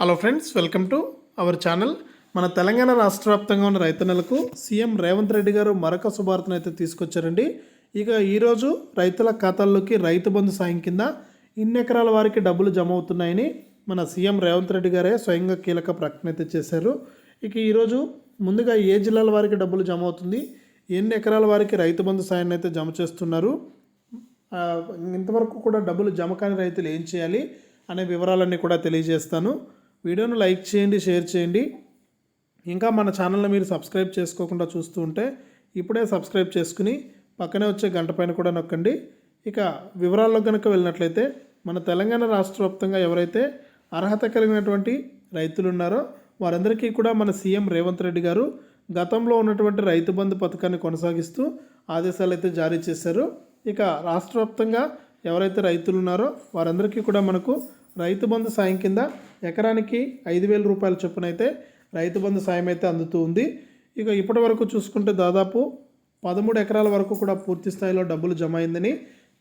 Hello friends welcome to our channel మన తెలంగాణ రాష్ట్ర వ్యాప్తంగా ఉన్న రైతన్నలకు సీఎం రేవంత్ రెడ్డి గారు మరొక శుభార్తను అయితే తీసుకొచ్చారండి. ఇక ఈరోజు రైతుల ఖాతాల్లోకి రైతు బంధు సాయం కింద ఇన్ని ఎకరాల వారికి డబ్బులు జమ అవుతున్నాయని మన సీఎం రేవంత్ రెడ్డి గారే స్వయంగా కీలక ప్రకటన అయితే చేశారు. ఇక ఈరోజు ముందుగా ఏ జిల్లాల వారికి డబ్బులు జమ అవుతుంది ఎన్ని ఎకరాల వారికి రైతు బంధు సాయాన్ని అయితే జమ చేస్తున్నారు ఇంతవరకు కూడా డబ్బులు జమ కాని రైతులు ఏం చేయాలి అనే వివరాలన్నీ కూడా తెలియజేస్తాను. వీడియోను లైక్ చేయండి షేర్ చేయండి. ఇంకా మన ఛానల్ని మీరు సబ్స్క్రైబ్ చేసుకోకుండా చూస్తూ ఉంటే ఇప్పుడే సబ్స్క్రైబ్ చేసుకుని పక్కనే వచ్చే గంట పైన కూడా నొక్కండి. ఇక వివరాల్లో కనుక వెళ్ళినట్లయితే మన తెలంగాణ రాష్ట్ర వ్యాప్తంగా ఎవరైతే అర్హత కలిగినటువంటి రైతులు ఉన్నారో వారందరికీ కూడా మన సీఎం రేవంత్ రెడ్డి గారు గతంలో ఉన్నటువంటి రైతు బంధు పథకాన్ని కొనసాగిస్తూ ఆదేశాలు అయితే జారీ చేశారు. ఇక రాష్ట్ర వ్యాప్తంగా ఎవరైతే రైతులు ఉన్నారో వారందరికీ కూడా మనకు రైతు బంధు సాయం కింద ఎకరానికి ఐదు వేల రూపాయల చొప్పున అయితే రైతు బంధు సాయం అయితే అందుతూ ఉంది. ఇక ఇప్పటి వరకు చూసుకుంటే దాదాపు పదమూడు ఎకరాల వరకు కూడా పూర్తి స్థాయిలో డబ్బులు జమ అయిందని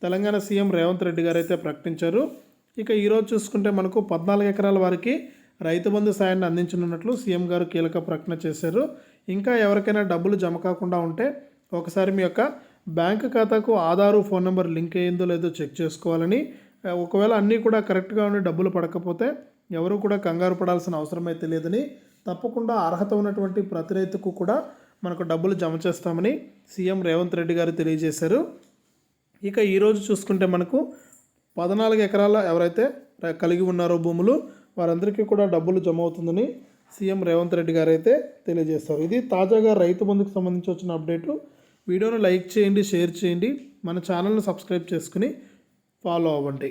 తెలంగాణ సీఎం రేవంత్ రెడ్డి గారు అయితే ప్రకటించారు. ఇక ఈరోజు చూసుకుంటే మనకు పద్నాలుగు ఎకరాల వారికి రైతు బంధు సాయాన్ని అందించనున్నట్లు సీఎం గారు కీలక ప్రకటన చేశారు. ఇంకా ఎవరికైనా డబ్బులు జమ కాకుండా ఉంటే ఒకసారి మీ యొక్క బ్యాంక్ ఖాతాకు ఆధారు ఫోన్ నెంబర్ లింక్ అయ్యిందో లేదో చెక్ చేసుకోవాలని ఒకవేళ అన్నీ కూడా కరెక్ట్గా ఉండి డబ్బులు పడకపోతే ఎవరు కూడా కంగారు పడాల్సిన అవసరం అయితే లేదని తప్పకుండా అర్హత ఉన్నటువంటి ప్రతి రైతుకు కూడా మనకు డబ్బులు జమ చేస్తామని సీఎం రేవంత్ రెడ్డి గారు తెలియజేశారు. ఇక ఈరోజు చూసుకుంటే మనకు పద్నాలుగు ఎకరాల ఎవరైతే కలిగి ఉన్నారో భూములు వారందరికీ కూడా డబ్బులు జమ అవుతుందని సీఎం రేవంత్ రెడ్డి గారు అయితే తెలియజేస్తారు. ఇది తాజాగా రైతు బంధుకు సంబంధించి వచ్చిన అప్డేటు. వీడియోను లైక్ చేయండి షేర్ చేయండి. మన ఛానల్ను సబ్స్క్రైబ్ చేసుకుని ఫాలో అవ్వండి.